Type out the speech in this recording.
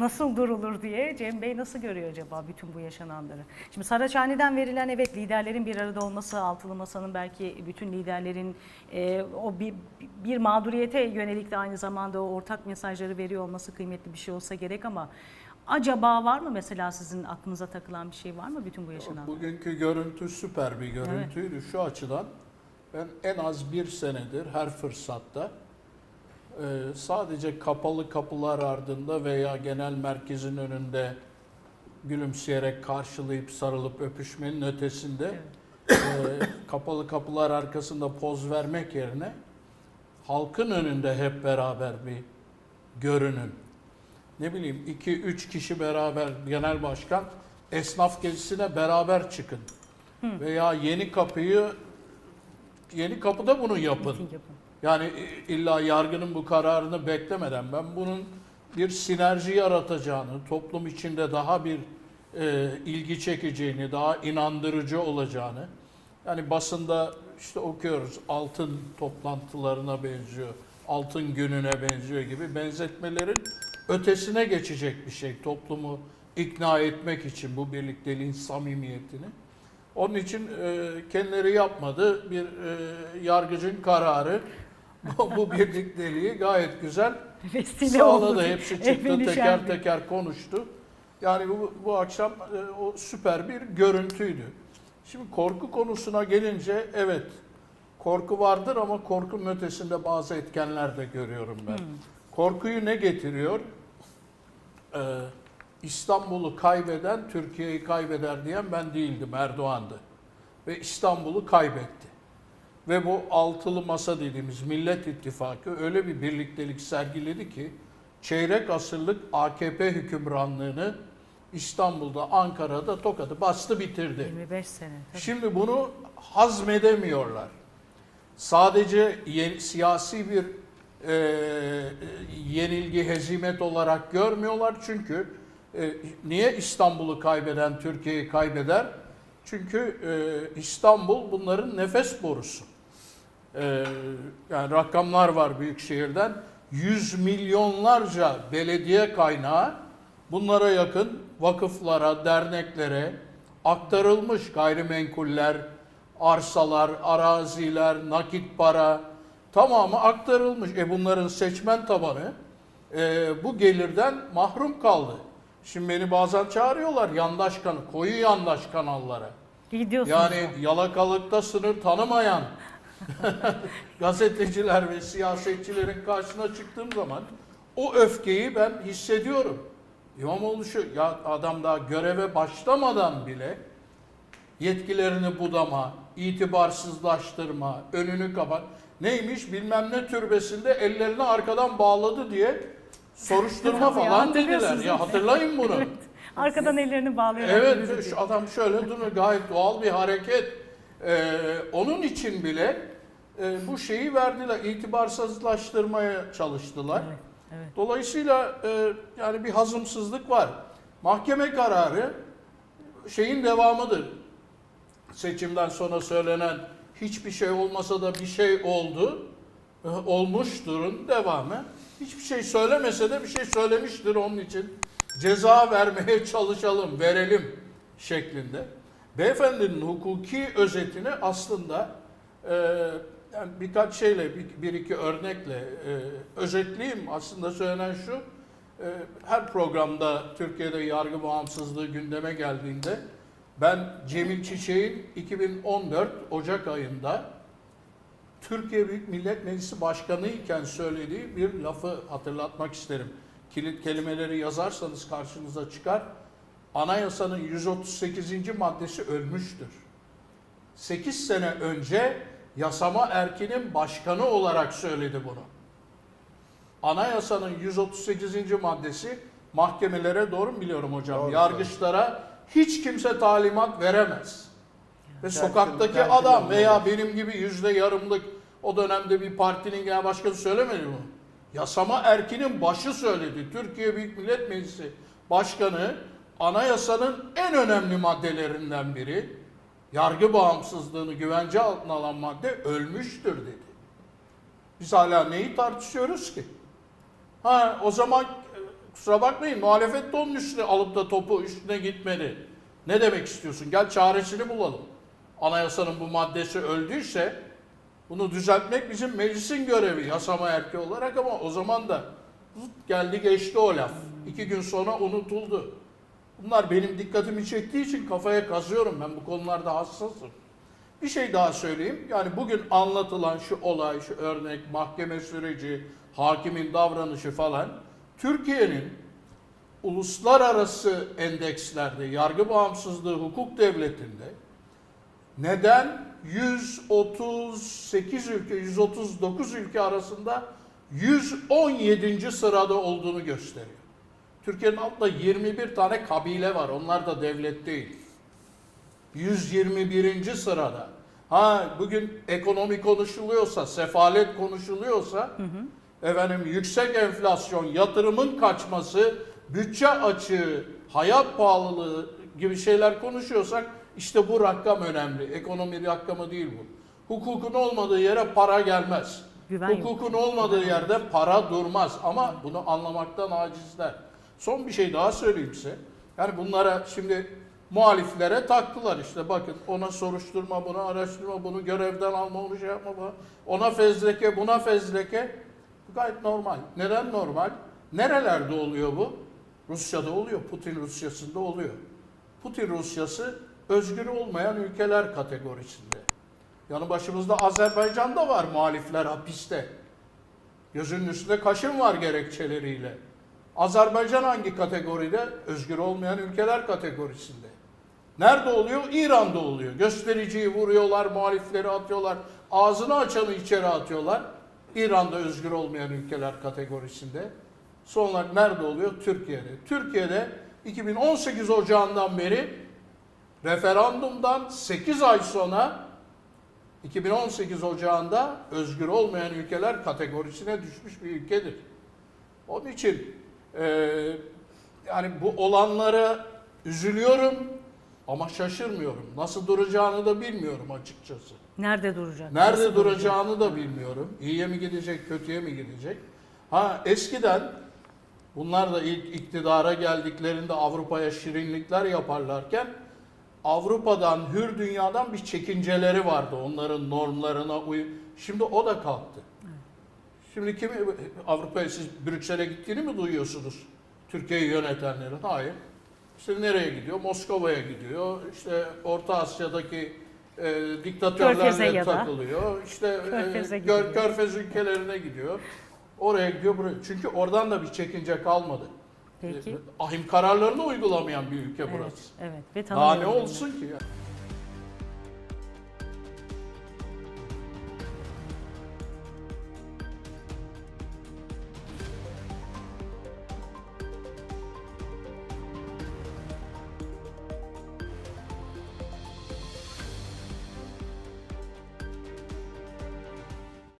nasıl durulur diye Cem Bey nasıl görüyor acaba bütün bu yaşananları? Şimdi Saraçhane'den verilen evet liderlerin bir arada olması, altılı masanın belki bütün liderlerin e, o bir, bir mağduriyete yönelik de aynı zamanda o ortak mesajları veriyor olması kıymetli bir şey olsa gerek ama acaba var mı mesela sizin aklınıza takılan bir şey var mı bütün bu yaşananlar? Bugünkü görüntü süper bir görüntüydü. Şu açıdan ben en az bir senedir her fırsatta sadece kapalı kapılar ardında veya genel merkezin önünde gülümseyerek karşılayıp sarılıp öpüşmenin ötesinde e, kapalı kapılar arkasında poz vermek yerine halkın önünde hep beraber bir görünün. Ne bileyim 2-3 kişi beraber genel başkan esnaf gezisine beraber çıkın. Veya yeni kapıyı yeni kapıda bunu yapın. Yapın. Yani illa yargının bu kararını beklemeden ben bunun bir sinerji yaratacağını, toplum içinde daha bir e, ilgi çekeceğini, daha inandırıcı olacağını, yani basında işte okuyoruz altın toplantılarına benziyor, altın gününe benziyor gibi benzetmelerin ötesine geçecek bir şey toplumu ikna etmek için bu birlikteliğin samimiyetini. Onun için e, kendileri yapmadı bir e, yargıcın kararı bu, bu birlikteliği gayet güzel Vesile sağladı. Hepsi çıktı Efendim teker teker konuştu. Yani bu, bu akşam e, o süper bir görüntüydü. Şimdi korku konusuna gelince evet korku vardır ama korkunun ötesinde bazı etkenler de görüyorum ben. Hmm. Korkuyu ne getiriyor? Ee, İstanbul'u kaybeden Türkiye'yi kaybeder diyen ben değildim Erdoğan'dı. Ve İstanbul'u kaybetti. Ve bu altılı masa dediğimiz Millet İttifakı öyle bir birliktelik sergiledi ki çeyrek asırlık AKP hükümranlığını İstanbul'da, Ankara'da, Tokat'ı bastı bitirdi. 25 sene. tabii. Şimdi bunu hazmedemiyorlar. Sadece ye- siyasi bir e, yenilgi, hezimet olarak görmüyorlar. Çünkü e, niye İstanbul'u kaybeden Türkiye'yi kaybeder? Çünkü e, İstanbul bunların nefes borusu. E, yani rakamlar var büyük şehirden. Yüz milyonlarca belediye kaynağı bunlara yakın vakıflara, derneklere aktarılmış gayrimenkuller, arsalar, araziler, nakit para tamamı aktarılmış. E bunların seçmen tabanı e, bu gelirden mahrum kaldı. Şimdi beni bazen çağırıyorlar yandaş kanal, koyu yandaş kanallara. Gidiyorsunuz. Yani yalakalıkta sınır tanımayan gazeteciler ve siyasetçilerin karşısına çıktığım zaman o öfkeyi ben hissediyorum. İmamoğlu şu, ya adam daha göreve başlamadan bile yetkilerini budama, itibarsızlaştırma, önünü kapat. Neymiş bilmem ne türbesinde ellerini arkadan bağladı diye soruşturma falan dediler. Ya hatırlayın bunu. Arkadan ellerini bağlıyor. Evet şu adam şöyle duruyor gayet doğal bir hareket. Ee, onun için bile e, bu şeyi verdiler, itibarsızlaştırmaya çalıştılar. Evet, evet. Dolayısıyla e, yani bir hazımsızlık var. Mahkeme kararı şeyin devamıdır. Seçimden sonra söylenen hiçbir şey olmasa da bir şey oldu, e, olmuşturun devamı. Hiçbir şey söylemese de bir şey söylemiştir onun için. Ceza vermeye çalışalım, verelim şeklinde. Beyefendinin hukuki özetini aslında e, yani birkaç şeyle, bir, bir iki örnekle e, özetleyeyim. Aslında söylenen şu, e, her programda Türkiye'de yargı bağımsızlığı gündeme geldiğinde ben Cemil Çiçek'in 2014 Ocak ayında Türkiye Büyük Millet Meclisi Başkanı iken söylediği bir lafı hatırlatmak isterim. Kilit kelimeleri yazarsanız karşınıza çıkar. Anayasanın 138. maddesi ölmüştür. 8 sene önce yasama erkinin başkanı olarak söyledi bunu. Anayasanın 138. maddesi mahkemelere doğru mu biliyorum hocam? Doğru, Yargıçlara hiç kimse talimat veremez. Ve Tertip- sokaktaki tertip adam olmalı. veya benim gibi yüzde yarımlık o dönemde bir partinin genel başkanı söylemedi bunu. Yasama erkinin başı söyledi. Türkiye Büyük Millet Meclisi Başkanı anayasanın en önemli maddelerinden biri yargı bağımsızlığını güvence altına alan madde ölmüştür dedi. Biz hala neyi tartışıyoruz ki? Ha o zaman e, kusura bakmayın muhalefet de onun üstüne alıp da topu üstüne gitmedi. Ne demek istiyorsun? Gel çaresini bulalım. Anayasanın bu maddesi öldüyse bunu düzeltmek bizim meclisin görevi yasama erkeği olarak ama o zaman da geldi geçti o laf. İki gün sonra unutuldu. Bunlar benim dikkatimi çektiği için kafaya kazıyorum ben bu konularda hassasım. Bir şey daha söyleyeyim. Yani bugün anlatılan şu olay, şu örnek, mahkeme süreci, hakimin davranışı falan Türkiye'nin uluslararası endekslerde, yargı bağımsızlığı hukuk devletinde neden 138 ülke, 139 ülke arasında 117. sırada olduğunu gösteriyor. Türkiye'nin altında 21 tane kabile var. Onlar da devlet değil. 121. sırada. Ha bugün ekonomi konuşuluyorsa, sefalet konuşuluyorsa, efendim yüksek enflasyon, yatırımın kaçması, bütçe açığı, hayat pahalılığı gibi şeyler konuşuyorsak işte bu rakam önemli. Ekonomi rakamı değil bu. Hukukun olmadığı yere para gelmez. Güven yok. Hukukun olmadığı yerde para durmaz ama bunu anlamaktan acizler. Son bir şey daha söyleyeyim size. Yani bunlara şimdi muhaliflere taktılar işte bakın ona soruşturma, bunu araştırma, bunu görevden alma, onu şey yapma, bunu- ona fezleke, buna fezleke. Bu gayet normal. Neden normal? Nerelerde oluyor bu? Rusya'da oluyor, Putin Rusyası'nda oluyor. Putin Rusyası özgür olmayan ülkeler kategorisinde. Yanı başımızda Azerbaycan'da var muhalifler hapiste. Gözünün üstünde kaşın var gerekçeleriyle. Azerbaycan hangi kategoride? Özgür olmayan ülkeler kategorisinde. Nerede oluyor? İran'da oluyor. Göstericiyi vuruyorlar, muhalifleri atıyorlar. Ağzını açanı içeri atıyorlar. İran'da özgür olmayan ülkeler kategorisinde. Son olarak nerede oluyor? Türkiye'de. Türkiye'de 2018 Ocağı'ndan beri referandumdan 8 ay sonra 2018 Ocağı'nda özgür olmayan ülkeler kategorisine düşmüş bir ülkedir. Onun için e, yani bu olanlara üzülüyorum ama şaşırmıyorum. Nasıl duracağını da bilmiyorum açıkçası. Nerede duracak? Nerede Nasıl duracak? duracağını da bilmiyorum. İyiye mi gidecek, kötüye mi gidecek? Ha eskiden bunlar da ilk iktidara geldiklerinde Avrupa'ya şirinlikler yaparlarken Avrupa'dan, hür dünyadan bir çekinceleri vardı. Onların normlarına uy. Şimdi o da kalktı. Şimdi kimi Avrupa'ya siz Brüksel'e gittiğini mi duyuyorsunuz? Türkiye'yi yönetenlerin. Hayır. İşte nereye gidiyor? Moskova'ya gidiyor. İşte Orta Asya'daki e, Körfez'e diktatörlerle takılıyor. İşte Körfez'e e, gidiyor. Kör- Körfez ülkelerine gidiyor. Oraya gidiyor buraya. Çünkü oradan da bir çekince kalmadı. Peki. E, Ahim kararlarını uygulamayan bir ülke Evet, burası. evet. Ve Daha ne olsun ki ya?